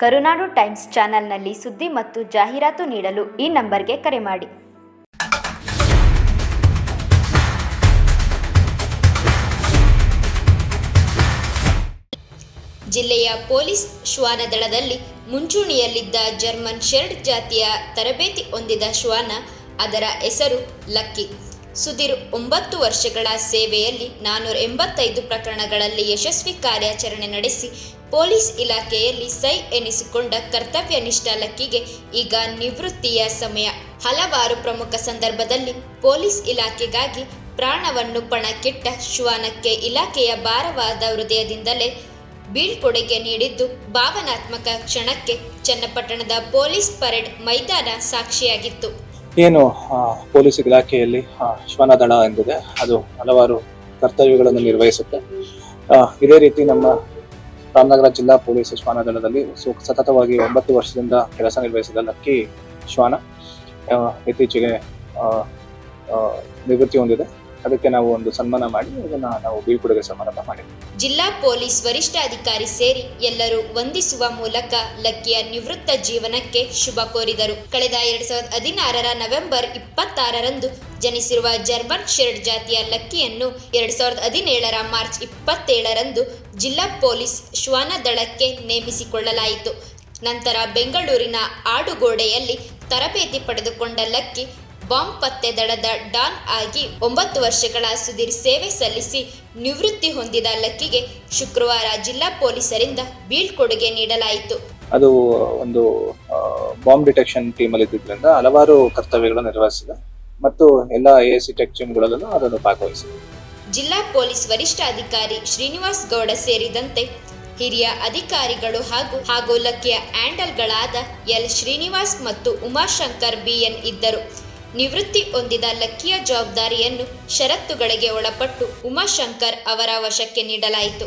ಕರುನಾಡು times ಚಾನೆಲ್ನಲ್ಲಿ ಸುದ್ದಿ ಮತ್ತು ಜಾಹೀರಾತು ನೀಡಲು ಈ ನಂಬರ್ಗೆ ಕರೆ ಮಾಡಿ. ಜಿಲ್ಲೆಯ ಪೊಲೀಸ್ ಶ್ವಾನ ದಳದಲ್ಲಿ ಮುಂಚೂಣಿಯಲ್ಲಿದ್ದ ಜರ್ಮನ್ ಶೆರ್ಡ್ ಜಾತಿಯ ತರಬೇತಿ ಹೊಂದಿದ ಶ್ವಾನ ಅದರ ಹೆಸರು ಲಕ್ಕಿ. ಸುದೀರ್ ಒಂಬತ್ತು ವರ್ಷಗಳ ಸೇವೆಯಲ್ಲಿ ನಾನ್ನೂರ ಎಂಬತ್ತೈದು ಪ್ರಕರಣಗಳಲ್ಲಿ ಯಶಸ್ವಿ ಕಾರ್ಯಾಚರಣೆ ನಡೆಸಿ ಪೊಲೀಸ್ ಇಲಾಖೆಯಲ್ಲಿ ಸೈ ಎನಿಸಿಕೊಂಡ ಕರ್ತವ್ಯ ಲಕ್ಕಿಗೆ ಈಗ ನಿವೃತ್ತಿಯ ಸಮಯ. ಹಲವಾರು ಪ್ರಮುಖ ಸಂದರ್ಭದಲ್ಲಿ ಪೊಲೀಸ್ ಇಲಾಖೆಗಾಗಿ ಪ್ರಾಣವನ್ನು ಪಣಕ್ಕಿಟ್ಟ ಶ್ವಾನಕ್ಕೆ ಇಲಾಖೆಯ ಭಾರವಾದ ಹೃದಯದಿಂದಲೇ ಬೀಳ್ಕೊಡುಗೆ ನೀಡಿದ್ದು ಭಾವನಾತ್ಮಕ ಕ್ಷಣಕ್ಕೆ ಚನ್ನಪಟ್ಟಣದ ಪೊಲೀಸ್ ಪರೇಡ್ ಮೈದಾನ ಸಾಕ್ಷಿಯಾಗಿತ್ತು. ಏನು ಪೊಲೀಸ್ ಇಲಾಖೆಯಲ್ಲಿ ಶ್ವಾನದಳ ಎಂದಿದೆ. ಅದು ಹಲವಾರು ಕರ್ತವ್ಯಗಳನ್ನು ನಿರ್ವಹಿಸುತ್ತೆ. ಇದೇ ರೀತಿ ನಮ್ಮ ರಾಮನಗರ ಜಿಲ್ಲಾ ಪೊಲೀಸ್ ಶ್ವಾನದಳದಲ್ಲಿ ದಳದಲ್ಲಿ ಸತತವಾಗಿ ಒಂಬತ್ತು ವರ್ಷದಿಂದ ಕೆಲಸ ನಿರ್ವಹಿಸಿದ ಲಕ್ಕಿ ಶ್ವಾನ ಇತ್ತೀಚೆಗೆ ನಿವೃತ್ತಿ ಹೊಂದಿದೆ. ಅದಕ್ಕೆ ನಾವು ಒಂದು ಸನ್ಮಾನ ಮಾಡಿ, ಅದನ್ನ ನಾವು ಬೀಳ್ಕೊಡುಗೆ ಸಮಾರಂಭ ಮಾಡಿದ್ವಿ. ಜಿಲ್ಲಾ ಪೊಲೀಸ್ ವರಿಷ್ಠಾಧಿಕಾರಿ ಸೇರಿ ಎಲ್ಲರೂ ವಂದಿಸುವ ಮೂಲಕ ಲಕ್ಕಿಯ ನಿವೃತ್ತ ಜೀವನಕ್ಕೆ ಶುಭ ಕೋರಿದರು. ಕಳೆದ ಎರಡ್ ಸಾವಿರದ ಹದಿನಾರರ ನವೆಂಬರ್ ಇಪ್ಪತ್ತಾರರಂದು ಜನಿಸಿರುವ ಜರ್ಮನ್ ಶರ್ಡ್ ಜಾತಿಯ ಲಕ್ಕಿಯನ್ನು ಎರಡ್ ಸಾವಿರದ ಹದಿನೇಳರ ಮಾರ್ಚ್ ಇಪ್ಪತ್ತೇಳರಂದು ಜಿಲ್ಲಾ ಪೊಲೀಸ್ ಶ್ವಾನ ದಳಕ್ಕೆ ನೇಮಿಸಿಕೊಳ್ಳಲಾಯಿತು. ನಂತರ ಬೆಂಗಳೂರಿನ ಆಡುಗೋಡೆಯಲ್ಲಿ ತರಬೇತಿ ಪಡೆದುಕೊಂಡ ಲಕ್ಕಿ ಬಾಂಬ್ ಪತ್ತೆ ದಳದ ಡಾನ್ ಆಗಿ ಒಂಬತ್ತು ವರ್ಷಗಳ ಸುದೀರ್ ಸೇವೆ ಸಲ್ಲಿಸಿ ನಿವೃತ್ತಿ ಹೊಂದಿದ ಲಕ್ಕಿಗೆ ಶುಕ್ರವಾರ ಜಿಲ್ಲಾ ಪೊಲೀಸರಿಂದ ಬೀಳ್ಕೊಡುಗೆ ನೀಡಲಾಯಿತು. ಅದು ಒಂದು ಬಾಂಬ್ ಡಿಟೆಕ್ಷನ್ ಟೀಮಲ್ಲಿ ಇದ್ದಿದ್ದರಿಂದ ಹಲವಾರು ಕರ್ತವ್ಯಗಳನ್ನು ನಿರ್ವಹಿಸಿದೆ ಮತ್ತು ಎಲ್ಲ ಎ ಸಿ ಟೆಕ್ ಟೀಮ್ಗಳಲ್ಲೂ ಅದನ್ನು ಭಾಗವಹಿಸಿದೆ. ಜಿಲ್ಲಾ ಪೊಲೀಸ್ ವರಿಷ್ಠಾಧಿಕಾರಿ ಶ್ರೀನಿವಾಸ್ ಗೌಡ ಸೇರಿದಂತೆ ಹಿರಿಯ ಅಧಿಕಾರಿಗಳು ಹಾಗೂ ಹಾಗೂ ಲಕ್ಕಿಯ ಹ್ಯಾಂಡಲ್ಗಳಾದ ಎಲ್ ಶ್ರೀನಿವಾಸ್ ಮತ್ತು ಉಮಾಶಂಕರ್ ಬಿಎನ್ ಇದ್ದರು. ನಿವೃತ್ತಿ ಹೊಂದಿದ ಲಕ್ಕಿಯ ಜವಾಬ್ದಾರಿಯನ್ನು ಷರತ್ತುಗಳಿಗೆ ಒಳಪಟ್ಟು ಉಮಾಶಂಕರ್ ಅವರ ವಶಕ್ಕೆ ನೀಡಲಾಯಿತು.